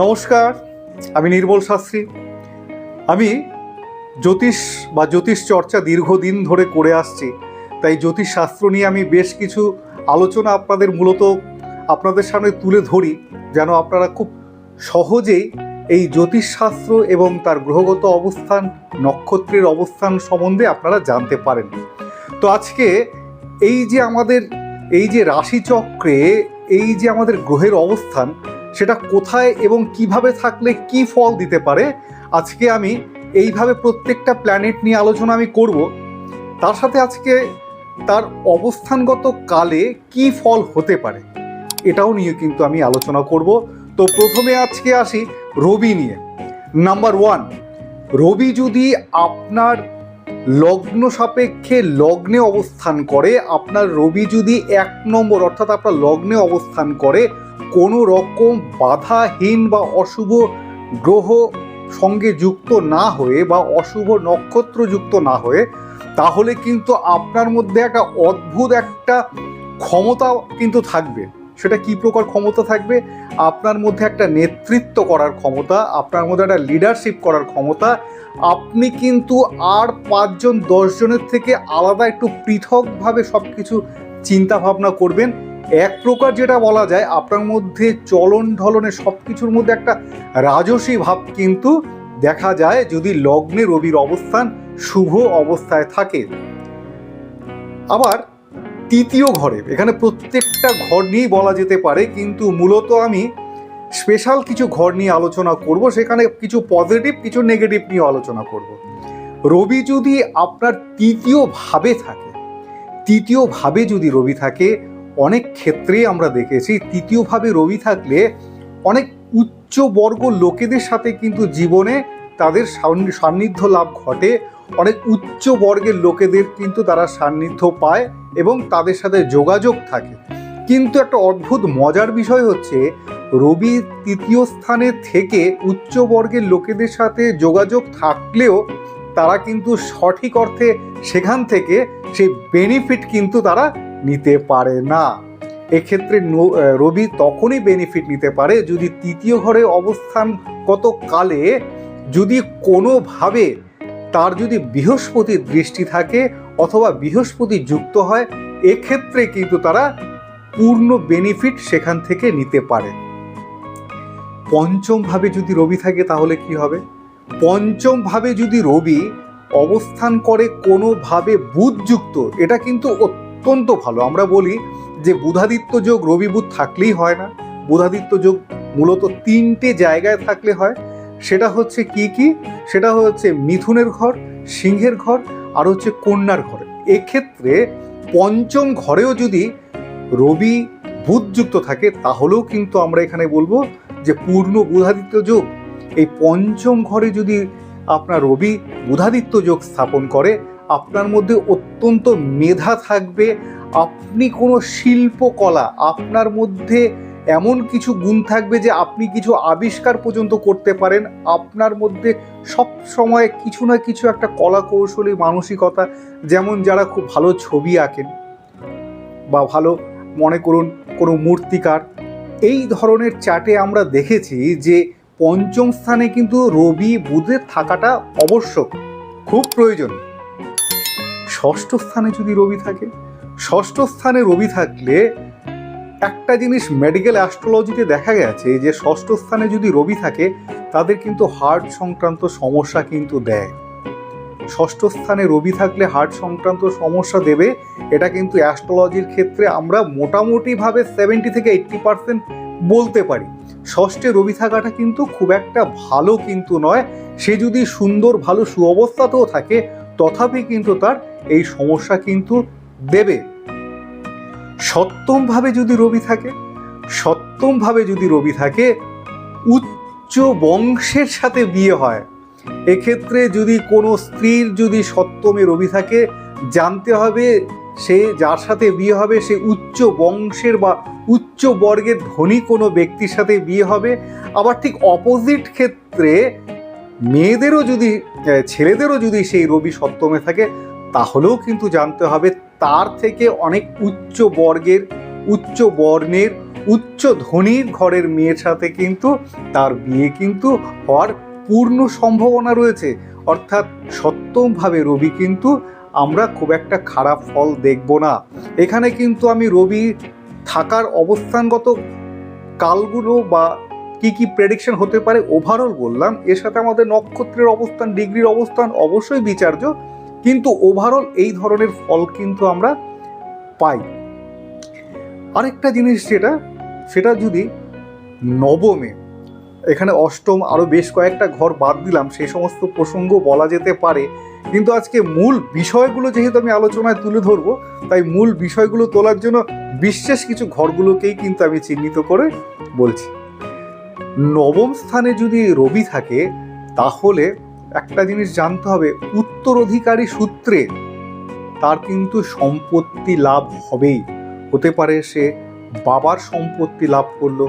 নমস্কার, আমি নির্মল শাস্ত্রী। আমি জ্যোতিষ বা জ্যোতিষ চর্চা দীর্ঘদিন ধরে করে আসছি, তাই জ্যোতিষ শাস্ত্র নিয়ে আমি বেশ কিছু আলোচনা আপনাদের মূলত আপনাদের সামনে তুলে ধরি, যেন আপনারা খুব সহজেই এই জ্যোতিষশাস্ত্র এবং তার গ্রহগত অবস্থান, নক্ষত্রের অবস্থান সম্বন্ধে আপনারা জানতে পারেন। তো আজকে এই যে আমাদের, এই যে রাশিচক্রে, এই যে আমাদের গ্রহের অবস্থান সেটা কোথায় এবং কীভাবে থাকলে কি ফল দিতে পারে, আজকে আমি এইভাবে প্রত্যেকটা প্ল্যানেট নিয়ে আলোচনা আমি করব। তার সাথে আজকে তার অবস্থানগত কালে কি ফল হতে পারে, এটাও নিয়ে কিন্তু আমি আলোচনা করব। তো প্রথমে আজকে আসি রবি নিয়ে। নাম্বার ওয়ান রবি যদি আপনার লগ্ন সাপেক্ষে লগ্নে অবস্থান করে, আপনার রবি যদি এক নম্বর অর্থাৎ আপনার লগ্নে অবস্থান করে কোনো রকম বাধাহীন বা অশুভ গ্রহ সঙ্গে যুক্ত না হয়ে বা অশুভ নক্ষত্র যুক্ত না হয়ে, তাহলে কিন্তু আপনার মধ্যে একটা অদ্ভুত একটা ক্ষমতা কিন্তু থাকবে। সেটা কি প্রকার ক্ষমতা থাকবে? আপনার মধ্যে একটা নেতৃত্ব করার ক্ষমতা, আপনার মধ্যে একটা লিডারশিপ করার ক্ষমতা। আপনি কিন্তু আর পাঁচজন, দশজনের থেকে আলাদা একটু পৃথকভাবে সব কিছু চিন্তাভাবনা করবেন। এক প্রকার যেটা বলা যায়, আপনার মধ্যে চলন ঢলনে সব কিছুর মধ্যে একটা রাজসী ভাব কিন্তু দেখা যায় যদি লগ্নে রবির অবস্থান শুভ অবস্থায় থাকে। আবার তৃতীয় ঘরে, এখানে প্রত্যেকটা ঘর নিয়েই বলা যেতে পারে, কিন্তু মূলত আমি স্পেশাল কিছু ঘর নিয়ে আলোচনা করব, সেখানে কিছু পজিটিভ কিছু নেগেটিভ নিয়ে আলোচনা করব। রবি যদি আপনার তৃতীয় ভাবে থাকে, তৃতীয় ভাবে যদি রবি থাকে অনেক ক্ষেত্রে আমরা দেখেছি, তৃতীয়ভাবে রবি থাকলে অনেক উচ্চ বর্গ লোকেদের সাথে কিন্তু জীবনে তাদের সান্নিধ্য লাভ ঘটে। অনেক উচ্চ বর্গের লোকেদের কিন্তু তারা সান্নিধ্য পায় এবং তাদের সাথে যোগাযোগ থাকে। কিন্তু একটা অদ্ভুত মজার বিষয় হচ্ছে, রবি তৃতীয় স্থানে থেকে উচ্চ বর্গের লোকেদের সাথে যোগাযোগ থাকলেও তারা কিন্তু সঠিক অর্থে সেখান থেকে সেই বেনিফিট কিন্তু তারা নিতে পারে না। এক্ষেত্রে রবি তখনই বেনিফিট নিতে পারে যদি তৃতীয় ঘরে অবস্থানগত কালে যদি কোনোভাবে তার যদি বৃহস্পতির দৃষ্টি থাকে অথবা বৃহস্পতি যুক্ত হয়, এক্ষেত্রে কিন্তু তারা পূর্ণ বেনিফিট সেখান থেকে নিতে পারে। পঞ্চমভাবে যদি রবি থাকে তাহলে কি হবে? পঞ্চমভাবে যদি রবি অবস্থান করে কোনোভাবে বুধযুক্ত এটা কিন্তু অত্যন্ত ভালো। আমরা বলি যে বুধাদিত্য যোগ রবি বুধ থাকলেই হয় না। বুধাদিত্য যোগ মূলত তিনটে জায়গায় থাকলে হয়। সেটা হচ্ছে কি কি? সেটা হচ্ছে মিথুনের ঘর, সিংহের ঘর আর হচ্ছে কন্যার ঘর। এক্ষেত্রে পঞ্চম ঘরেও যদি রবি বুধযুক্ত থাকে, তাহলেও কিন্তু আমরা এখানে বলব যে পূর্ণ বুধাদিত্য যোগ। এই পঞ্চম ঘরে যদি আপনার রবি বুধাদিত্য যোগ স্থাপন করে আপনার মধ্যে অত্যন্ত মেধা থাকবে, আপনি কোনো শিল্পকলা, আপনার মধ্যে এমন কিছু গুণ থাকবে যে আপনি কিছু আবিষ্কার পর্যন্ত করতে পারেন। আপনার মধ্যে সব সময় কিছু না কিছু একটা কলা কৌশলী মানসিকতা, যেমন যারা খুব ভালো ছবি আঁকেন বা ভালো মনে করুন কোনো মূর্তিকার। এই ধরনের চার্টে আমরা দেখেছি যে পঞ্চম স্থানে কিন্তু রবি বুধের থাকাটা আবশ্যক খুব প্রয়োজন। ষষ্ঠ স্থানে যদি রবি থাকে, ষষ্ঠ স্থানে রবি থাকলে একটা জিনিস মেডিকেল অ্যাস্ট্রোলজিতে দেখা গেছে যে, ষষ্ঠ স্থানে যদি রবি থাকে, তাদের কিন্তু হার্ট সংক্রান্ত সমস্যা কিন্তু দেয়। ষষ্ঠ স্থানে রবি থাকলে হার্ট সংক্রান্ত সমস্যা দেবে, এটা কিন্তু অ্যাস্ট্রোলজির ক্ষেত্রে আমরা মোটামুটিভাবে সেভেন্টি থেকে এইট্টি পার্সেন্ট বলতে পারি। ষষ্ঠে রবি থাকাটা কিন্তু খুব একটা ভালো কিন্তু নয়। সে যদি সুন্দর, ভালো সুঅবস্থাতেও থাকে তথাপি কিন্তু তার এই সমস্যা কিন্তু দেবে। সপ্তমভাবে যদি রবি থাকে, সপ্তমভাবে যদি রবি থাকে, উচ্চ বংশের সাথে বিয়ে হয়। এক্ষেত্রে যদি কোনো স্ত্রীর যদি সপ্তমে রবি থাকে, জানতে হবে সে যার সাথে বিয়ে হবে, সে উচ্চ বংশের বা উচ্চ বর্গের ধনী কোনো ব্যক্তির সাথে বিয়ে হবে। আবার ঠিক অপোজিট ক্ষেত্রে মেয়েদেরও যদি ছেলেদেরও যদি সেই রবি সপ্তমে থাকে, তাহলেও কিন্তু জানতে হবে তার থেকে অনেক উচ্চ বর্গের, উচ্চ বর্ণের, উচ্চ ধনীর ঘরের মেয়ের সাথে কিন্তু তার বিয়ে কিন্তু হওয়ার পূর্ণ সম্ভাবনা রয়েছে। অর্থাৎ সত্যমভাবে রবি কিন্তু আমরা খুব একটা খারাপ ফল দেখব না। এখানে কিন্তু আমি রবি থাকার অবস্থানগত কালগুলো বা কি কি প্রেডিকশন হতে পারে? ওভারঅল বললাম, এর সাথে আমাদের নক্ষত্রের অবস্থান, ডিগ্রির অবস্থান অবশ্যই বিচার্য। কিন্তু ওভারঅল এই ধরনের ফল কিন্তু আমরা পাই। আরেকটা জিনিস যেটা, সেটা যদি নবমে, এখানে অষ্টম আরও বেশ কয়েকটা ঘর বাদ দিলাম, সেই সমস্ত প্রসঙ্গ বলা যেতে পারে। কিন্তু আজকে মূল বিষয়গুলো যেহেতু আমি আলোচনায় তুলে ধরবো, তাই মূল বিষয়গুলো তোলার জন্য বিশেষ কিছু ঘরগুলোকেই কিন্তু আমি চিহ্নিত করে বলছি। নবম স্থানে যদি রবি থাকে, তাহলে একটা জিনিস জানতে হবে, উত্তরাধিকারী সূত্রে তার কিন্তু সম্পত্তি লাভ হবেই। হতে পারে সে বাবার সম্পত্তি লাভ করল,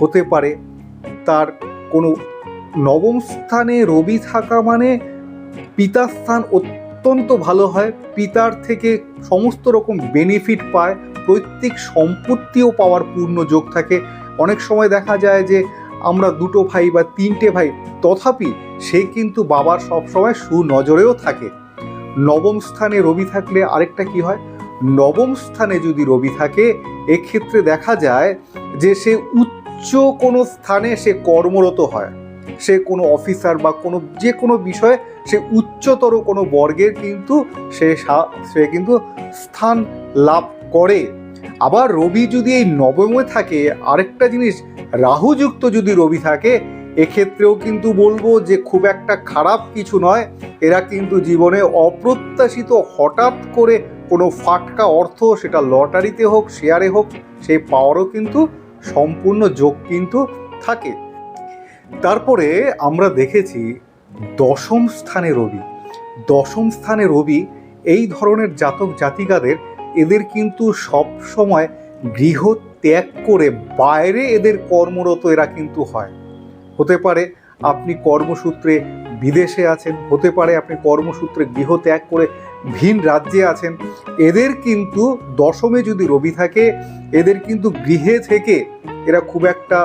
হতে পারে তার কোনো নবম স্থানে রবি থাকা মানে পিতার স্থান অত্যন্ত ভালো হয়, পিতার থেকে সমস্ত রকম বেনিফিট পায়, প্রত্যেক সম্পত্তিও পাওয়ার পূর্ণ যোগ থাকে। অনেক সময় দেখা যায় যে আমরা দুটো ভাই বা তিনটে ভাই, তথাপি সে কিন্তু বাবার সবসময় সুনজরেও থাকে। নবম স্থানে রবি থাকলে আরেকটা কি হয়? নবম স্থানে যদি রবি থাকে, এক্ষেত্রে দেখা যায় যে সে উচ্চ কোনো স্থানে সে কর্মরত হয়। সে কোনো অফিসার বা কোনো যে কোনো বিষয়ে সে উচ্চতর কোনো বর্গের কিন্তু সে সা- সে কিন্তু স্থান লাভ করে। আবার রবি যদি এই নবমে থাকে, আরেকটা জিনিস, রাহুযুক্ত যদি রবি থাকে, এক্ষেত্রেও কিন্তু বলব যে খুব একটা খারাপ কিছু নয়। এরা কিন্তু জীবনে অপ্রত্যাশিত হঠাৎ করে কোনো ফাটকা অর্থ, সেটা লটারিতে হোক, শেয়ারে হোক, সেই পাওয়ারও কিন্তু সম্পূর্ণ যোগ কিন্তু থাকে। তারপরে আমরা দেখেছি দশম স্থানে রবি। দশম স্থানে রবি এই ধরনের জাতক জাতিকাদের এদের কিন্তু সব সময় গৃহ ত্যাগ করে বাইরে এদের কর্মরত এরা কিন্তু হয়। হতে পারে আপনি কর্মসূত্রে বিদেশে আছেন, হতে পারে আপনি কর্মসূত্রে গৃহ ত্যাগ করে ভিন রাজ্যে আছেন, এদের কিন্তু দশমে যদি রবি থাকে, এদের কিন্তু গৃহে থেকে এরা খুব একটা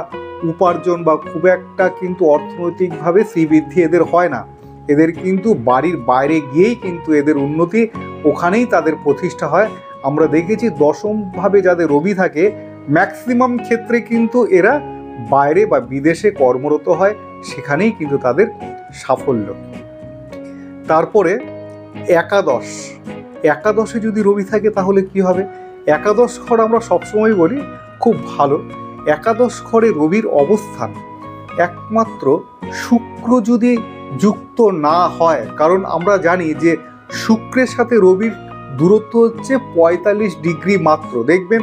উপার্জন বা খুব একটা কিন্তু অর্থনৈতিকভাবে শ্রীবৃদ্ধি এদের হয় না। এদের কিন্তু বাড়ির বাইরে গিয়েই কিন্তু এদের উন্নতি ওখানেই তাদের প্রতিষ্ঠা হয়। আমরা দেখেছি দশমভাবে যাদের রবি থাকে ম্যাক্সিমাম ক্ষেত্রে কিন্তু এরা বাইরে বা বিদেশে কর্মরত হয়, সেখানেই কিন্তু তাদের সাফল্য। তারপরে একাদশ। একাদশে যদি রবি থাকে তাহলে কি হবে? একাদশ ঘর আমরা সবসময় বলি খুব ভালো। একাদশ ঘরে রবির অবস্থান একমাত্র শুক্র যদি যুক্ত না হয়, কারণ আমরা জানি যে শুক্রের সাথে রবির দূরত্ব হচ্ছে পঁয়তাল্লিশ ডিগ্রি মাত্র। দেখবেন,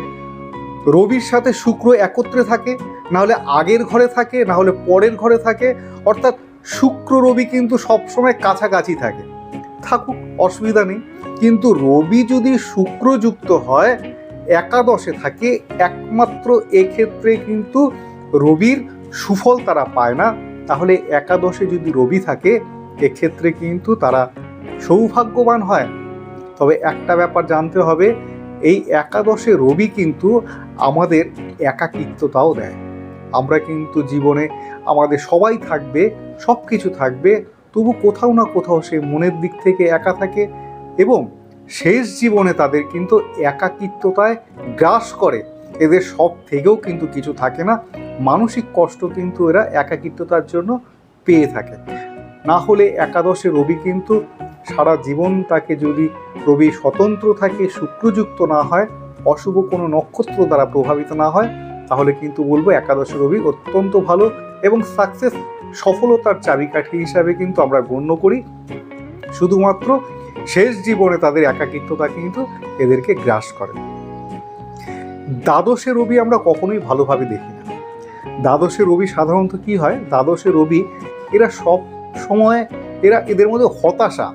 রবির সাথে শুক্র একত্রে থাকে না হলে আগের ঘরে থাকে না হলে পরের ঘরে থাকে, অর্থাৎ শুক্র, রবি কিন্তু সবসময় কাছাকাছি থাকে। থাকুক, অসুবিধা নেই। কিন্তু রবি যদি শুক্রযুক্ত হয়, একাদশে থাকে, একমাত্র এক্ষেত্রে কিন্তু রবির সুফল তারা পায় না। তাহলে একাদশে যদি রবি থাকে, এক্ষেত্রে কিন্তু তারা সৌভাগ্যবান হয়। তবে একটা ব্যাপার জানতে হবে, এই একাদশে রবি কিন্তু আমাদের একাকিত্বতাও দেয়। আমরা কিন্তু জীবনে আমাদের সবাই থাকবে সব কিছু থাকবে, তবু কোথাও না কোথাও সে মনের দিক থেকে একা থাকে এবং শেষ জীবনে তাদের কিন্তু একাকিত্বতায় গ্রাস করে। এদের সব থেকেও কিন্তু কিছু থাকে না। মানসিক কষ্ট কিন্তু এরা একাকিত্বতার জন্য পেয়ে থাকে। না হলে একাদশে রবি কিন্তু সারা জীবন তাকে যদি রবি স্বতন্ত্র থাকে, শুক্রযুক্ত না হয়, অশুভ কোনো নক্ষত্র দ্বারা প্রভাবিত না হয়, তাহলে কিন্তু বলব একাদশে রবি অত্যন্ত ভালো এবং সাকসেস সফলতার চাবিকাঠি হিসাবে কিন্তু আমরা গণ্য করি। শুধুমাত্র শেষ জীবনে তাদের একাকিত্বতা কিন্তু এদেরকে গ্রাস করে। দ্বাদশে রবি আমরা কখনোই ভালোভাবে দেখি না। দ্বাদশে রবি সাধারণত কি হয়? দ্বাদশে রবি এরা সব সময় এরা এদের মধ্যে হতাশা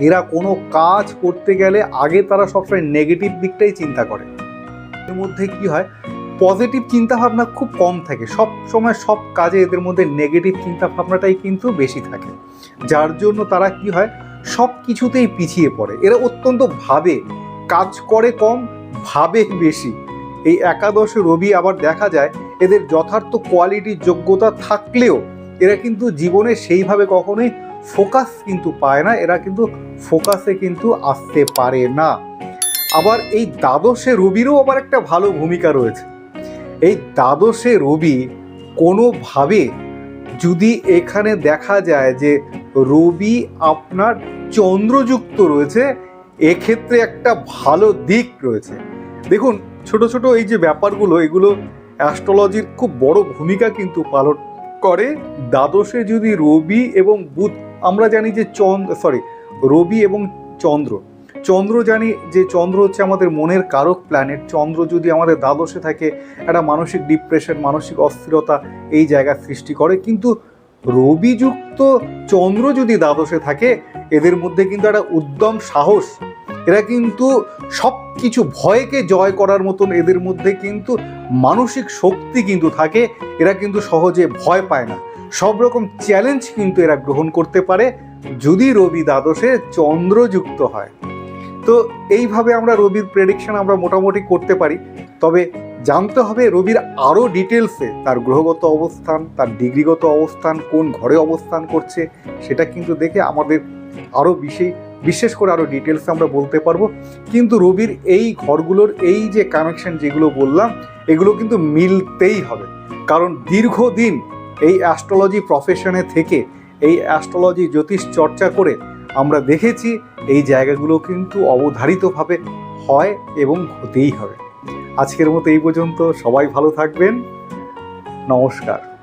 এরা কোনো কাজ করতে গেলে আগে তারা সবসময় নেগেটিভ দিকটাই চিন্তা করে। এর মধ্যে কি হয়? পজিটিভ চিন্তাভাবনা খুব কম থাকে। সব সময় সব কাজে এদের মধ্যে নেগেটিভ চিন্তাভাবনাটাই কিন্তু বেশি থাকে। যার জন্য তারা কি হয়? সব কিছুতেই পিছিয়ে পড়ে। এরা অত্যন্ত ভাবে কাজ করে কম, ভাবে বেশি। এই একাদশ রবি আবার দেখা যায়, এদের যথার্থ কোয়ালিটির যোগ্যতা থাকলেও এরা কিন্তু জীবনে সেইভাবে কখনোই ফোকাস কিন্তু পায় না, এরা কিন্তু ফোকাসে কিন্তু আসতে পারে না। আবার এই দ্বাদশে রবিরও আবার একটা ভালো ভূমিকা রয়েছে। এই দ্বাদশে রবি কোনোভাবে যদি এখানে দেখা যায় যে রবি আপনার চন্দ্রযুক্ত রয়েছে, এক্ষেত্রে একটা ভালো দিক রয়েছে। দেখুন, ছোট ছোট এই যে ব্যাপারগুলো, এগুলো অ্যাস্ট্রোলজির খুব বড় ভূমিকা কিন্তু পালন করে। দ্বাদশে যদি রবি এবং বুধ আমরা জানি যে চন্দ্র সরি রবি এবং চন্দ্র। চন্দ্র জানি যে চন্দ্র হচ্ছে আমাদের মনের কারক প্ল্যানেট চন্দ্র যদি আমাদের দ্বাদশে থাকে, একটা মানসিক ডিপ্রেশন মানসিক অস্থিরতা এই জায়গা সৃষ্টি করে। কিন্তু রবিযুক্ত চন্দ্র যদি দ্বাদশে থাকে, এদের মধ্যে কিন্তু একটা উদ্যম সাহস। এরা কিন্তু সব কিছু ভয়কে জয় করার মতন এদের মধ্যে কিন্তু মানসিক শক্তি কিন্তু থাকে। এরা কিন্তু সহজে ভয় পায় না। সব রকম চ্যালেঞ্জ কিন্তু এরা গ্রহণ করতে পারে যদি রবি দ্বাদশে চন্দ্রযুক্ত হয়। তো এইভাবে আমরা রবির প্রেডিকশন আমরা মোটামুটি করতে পারি। তবে জানতে হবে রবির আরও ডিটেলসে তার গ্রহগত অবস্থান, তার ডিগ্রিগত অবস্থান, কোন ঘরে অবস্থান করছে, সেটা কিন্তু দেখে আমাদের আরও বিশেষ বিশেষ করে আরও ডিটেলসে আমরা বলতে পারব। কিন্তু রবির এই ঘরগুলোর এই যে কানেকশন যেগুলো বললাম, এগুলো কিন্তু মিলতেই হবে। কারণ দীর্ঘদিন এই অ্যাস্ট্রোলজি প্রফেশনে থেকে এই অ্যাস্ট্রোলজি জ্যোতিষ চর্চা করে আমরা দেখেছি এই জায়গাগুলো কিন্তু অবধারিতভাবে হয় এবং হতেই হবে। আজকের মতো এই পর্যন্ত সবাই ভালো থাকবেন। নমস্কার।